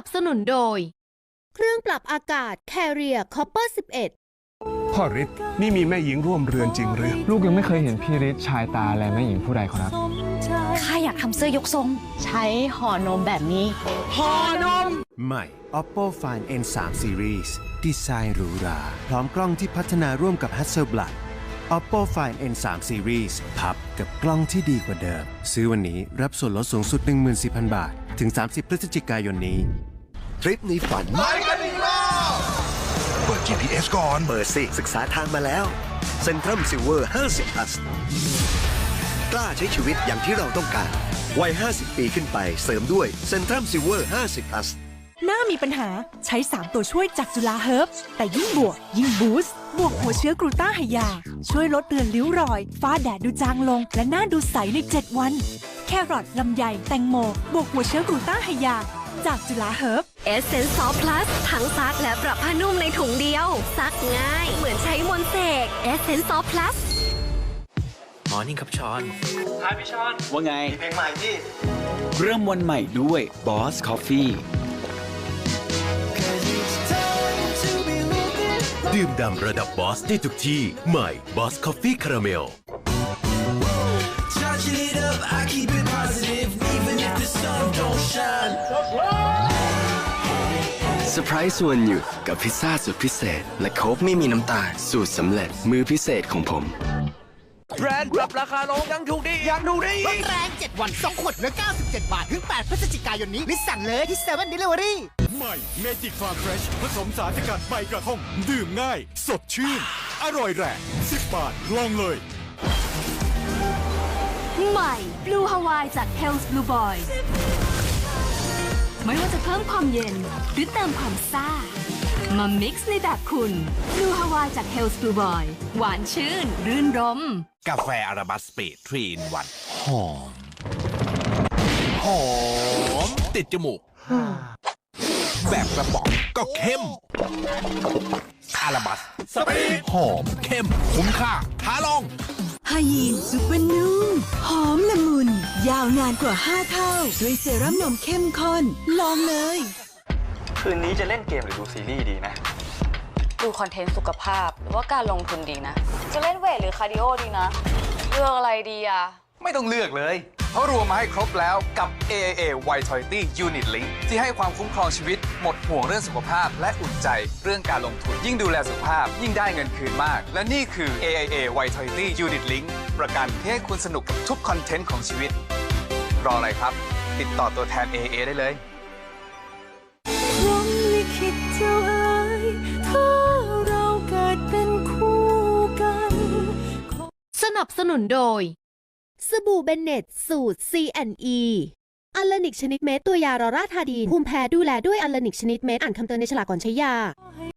นับสนุนโดย เครื่องปรับอากาศ Carrier Copper 11 พ่อฤทธิ์นี่มีแม่หญิงร่วมเรือนจริงหรือ ลูกยังไม่เคยเห็นพี่ฤทธิ์ชายตาและแม่หญิงผู้ใดขอรับข้าอยากทำเสื้อยกทรง ใช้ห่อนมแบบนี้ใหม่ Oppo Find N3 Series ดีไซน์หรูหรา พร้อมกล้องที่พัฒนาร่วมกับ Hasselblad Oppo Find N3 Series พับกับกล้องที่ดีกว่าเดิม ซื้อวันนี้รับส่วนลดสูงสุด 14,000 บาท ถึง 30 พฤศจิกายนนี้ ทริปนี้ฝันไปกันอีกรอบเปิด GPS ก่อน เปิดสิ ศึกษาทางมาแล้วเซ็นทรัมซิลเวอร์ 50 plus กล้าใช้ชีวิตอย่างที่เราต้องการ วัย 50 ปีขึ้นไปเสริมด้วยเซ็นทรัมซิลเวอร์ 50 plus หน้ามีปัญหาใช้ 3 ตัวช่วยจากจุฬาเฮิร์บแต่ยิ่งบวก ยิ่งบูสต์บวกหัวเชื้อกรูต้าไฮยา ช่วยลดเรือนริ้วรอย ฟ้าแดดดูจางลง และหน้าดูใสใน 7 วัน แครอทลำไย แตงโม บวกหัวเชื้อกรูต้าไฮยา จากจุฬาเฮิร์บเอสเซนซอฟพลัสทั้งซักและปรับผ้านุ่มในถุงเดียว ซักง่าย เหมือนใช้มนต์เสกเอสเซนซอฟพลัสมอร์นิ่งครับชอนว่าไง เพลงใหม่ที่ เริ่มวันใหม่ด้วย Boss Coffee ดื่มดำระดับบอสได้ทุกที่ ใหม่ Boss Coffee Caramel เซอร์ไพรส์ส่วนหยุดกับพิซซ่าสุดพิเศษ และโค้กไม่มีน้ำตาลสูตรสำเร็จมือพิเศษของผม แบรนด์ปรับราคาลงยังถูกดียังถูกดีลดแรง 7 วัน 2 ขวดเหลือ 97 บาท ถึง 8 พฤศจิกายนนี้มิสั่งเลยที่7 Delivery ใหม่เมจิกฟาร์มเฟรชผสมสารสกัดใบกระท่อม ดื่มง่าย สดชื่น อร่อยแรง 10 บาท ลองเลย ใหม่ Blue Hawaii จาก Hell's Blue Boy ไม่ว่าจะเพิ่มความเย็นหรือเติมความซ่า มา mix ในแบบคุณ Blue Hawaii จาก Hell's Blue Boy หวานชื่น รื่นรม กาแฟอาราบัสสปีดทรีนวันหอม หอม ติดจมูก แบบกระป๋องก็เข้ม อาราบัสสปีดหอม เข้ม คุ้มค่าท้าลอง ไฮยีนซูเปอร์นุ่มหอมละมุน ยาวนานกว่า 5 เท่า ด้วยเซรั่มนมเข้มข้น ลองเลย คืนนี้จะเล่นเกมหรือดูซีรีส์ดีนะ ดูคอนเทนต์สุขภาพ หรือว่าการลงทุนดีนะ จะเล่นเวทหรือคาร์ดิโอดีนะ เลือกอะไรดีอะ ไม่ต้องเลือกเลยเขารวมมาให้ครบแล้วกับ AAA Vitality Unit Link ที่ให้ความคุ้มครองชีวิต หมดห่วงเรื่องสุขภาพ และอุ่นใจเรื่องการลงทุน ยิ่งดูแลสุขภาพ ยิ่งได้เงินคืนมาก และนี่คือ AAA Vitality Unit Link ประกันที่ให้คุณสนุกกับทุกคอนเทนต์ของชีวิต รออะไรครับ ติดต่อตัวแทน AAA ได้เลยพรหมลิขิตเจ้าเอ๋ยถ้าเราเกิดเป็นคู่กันสนับสนุนโดย สบู่เบนเนตสูตร C&E อัลลนิกชนิดเม็ดตัวยา รอราธาดีนภูมิแพ้ดูแลด้วยอัลลนิกชนิดเม็ดอ่านคำเตือนในฉลากก่อนใช้ยา